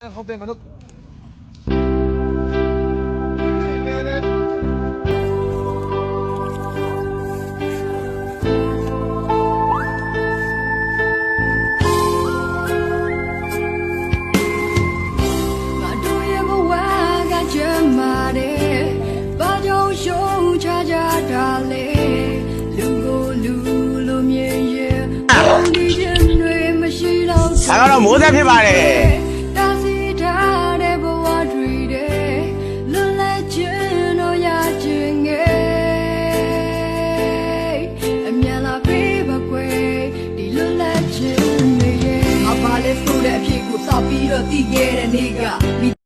ဟုတ်တယ်ငါတို့ငါတို့ရဲ့ဘဝကကြမ်းမာတယ်ဘာကြောင့်ရှုံးချကြတာလဲလူကိုလူလိုမြင်ရဲ့ဒီချင်းတွေမရှိတော့ဒါကတော့မိုးသက်ဖြစ်ပါတယ် တော့တည်ခဲ့တဲ့နေ့က